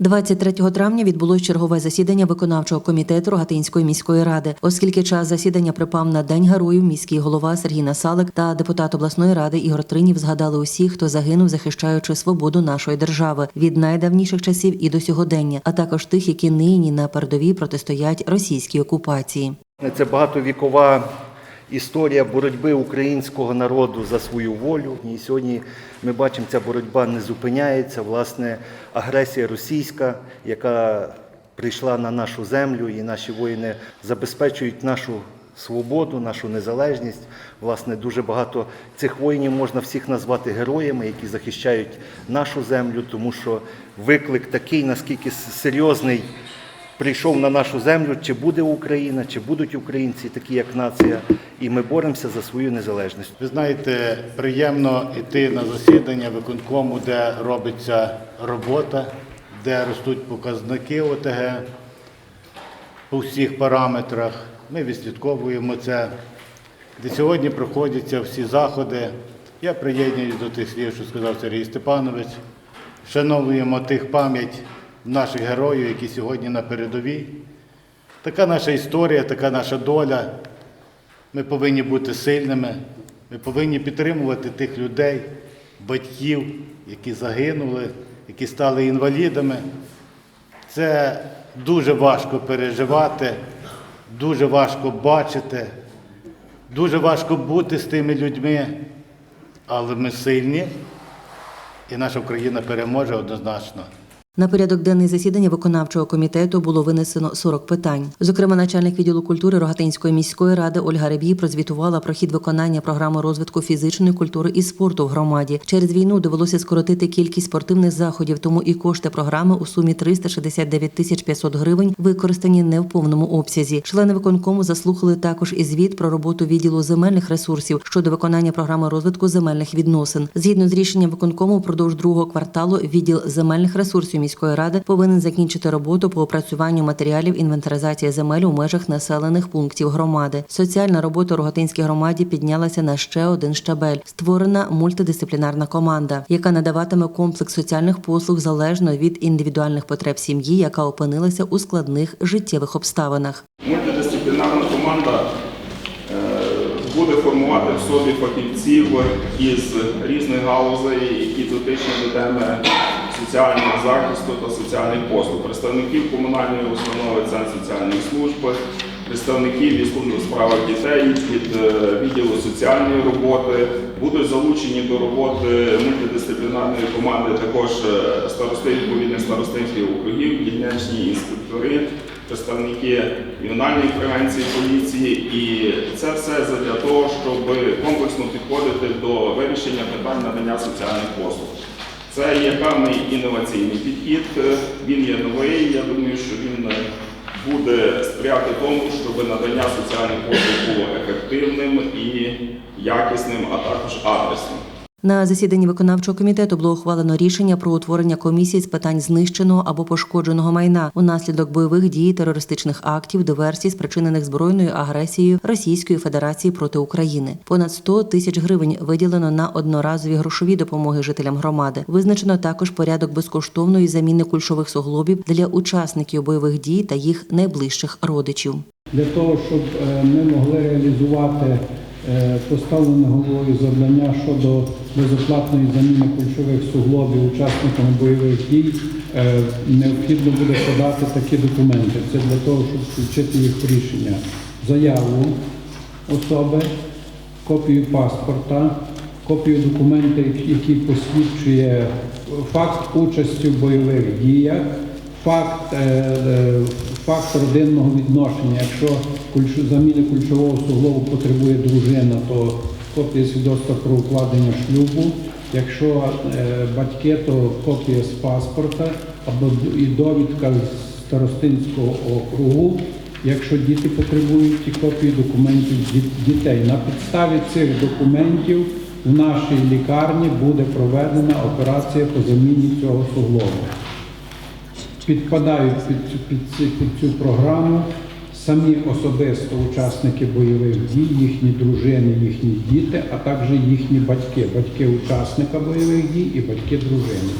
23 травня відбулось чергове засідання виконавчого комітету Рогатинської міської ради. Оскільки час засідання припав на День героїв, міський голова Сергій Насалик та депутат обласної ради Ігор Тринів згадали усіх, хто загинув, захищаючи свободу нашої держави від найдавніших часів і до сьогодення, а також тих, які нині на передовій протистоять російській окупації. Це багатовікова історія боротьби українського народу за свою волю. І сьогодні ми бачимо, ця боротьба не зупиняється. Власне, агресія російська, яка прийшла на нашу землю, і наші воїни забезпечують нашу свободу, нашу незалежність. Власне, дуже багато цих воїнів можна всіх назвати героями, які захищають нашу землю, тому що виклик такий, наскільки серйозний прийшов на нашу землю, чи буде Україна, чи будуть українці, такі як нація, і ми боремося за свою незалежність. Ви знаєте, приємно йти на засідання виконкому, де робиться робота, де ростуть показники ОТГ по всіх параметрах. Ми відслідковуємо це, де сьогодні проходяться всі заходи. Я приєднуюсь до тих слів, що сказав Сергій Степанович. Вшановуємо тих пам'ять наших героїв, які сьогодні на передовій. Така наша історія, така наша доля. Ми повинні бути сильними, ми повинні підтримувати тих людей, батьків, які загинули, які стали інвалідами. Це дуже важко переживати, дуже важко бачити, дуже важко бути з тими людьми, але ми сильні, і наша Україна переможе однозначно. На порядок денний засідання виконавчого комітету було винесено 40 питань. Зокрема, начальник відділу культури Рогатинської міської ради Ольга Ребій прозвітувала про хід виконання програми розвитку фізичної культури і спорту в громаді. Через війну довелося скоротити кількість спортивних заходів, тому і кошти програми у сумі 369 тисяч 500 гривень використані не в повному обсязі. Члени виконкому заслухали також і звіт про роботу відділу земельних ресурсів щодо виконання програми розвитку земельних відносин. Згідно з рішенням виконкому, впродовж другого кварталу відділ земельних ресурсів міської ради повинен закінчити роботу по опрацюванню матеріалів інвентаризації земель у межах населених пунктів громади. Соціальна робота у Рогатинській громаді піднялася на ще один щабель. Створена мультидисциплінарна команда, яка надаватиме комплекс соціальних послуг залежно від індивідуальних потреб сім'ї, яка опинилася у складних життєвих обставинах. Мультидисциплінарна команда е, буде формувати в собі фахівців із різних галузей, які дотичні до теми соціального захисту та соціальних послуг, представників комунальної установи Центр соціальної служби, представників служби справах дітей від е, відділу соціальної роботи. Будуть залучені до роботи мультидисциплінарної команди також е, старости відповідних старостинських округів, дільничні інспектори, представники ювенальної превенції поліції. І це все для того, щоб комплексно підходити до вирішення питань надання соціальних послуг. Це є певний інноваційний підхід, е, він є новий. Я думаю, що він е, буде сприяти тому, щоб надання соціальних послуг було ефективним і якісним, а також адресним. На засіданні виконавчого комітету було ухвалено рішення про утворення комісії з питань знищеного або пошкодженого майна унаслідок бойових дій, терористичних актів, диверсій, спричинених збройною агресією Російської Федерації проти України. Понад 100 тисяч гривень виділено на одноразові грошові допомоги жителям громади. Визначено також порядок безкоштовної заміни кульшових суглобів для учасників бойових дій та їх найближчих родичів. для того, щоб е, ми могли реалізувати поставлене головою завдання щодо безоплатної заміни кульшових суглобів учасникам бойових дій, е, необхідно буде подати такі документи. Це для того, щоб включити їх в рішення. Заяву особи, копію паспорта, копію документів, які посвідчує факт участі в бойових діях, факт, е, е, факт родинного відношення. Якщо заміни кульшового суглобу потребує дружина, то копія свідоцтва про укладення шлюбу. Якщо е, батьки, то копія з паспорта або і довідка з старостинського округу. Якщо діти потребують ті копії документів дітей, на підставі цих документів в нашій лікарні буде проведена операція по заміні цього суглобу. Підпадають під цю, під, під цю програму самі особисто учасники бойових дій, їхні дружини, їхні діти, а також їхні батьки, батьки учасника бойових дій і батьки дружини.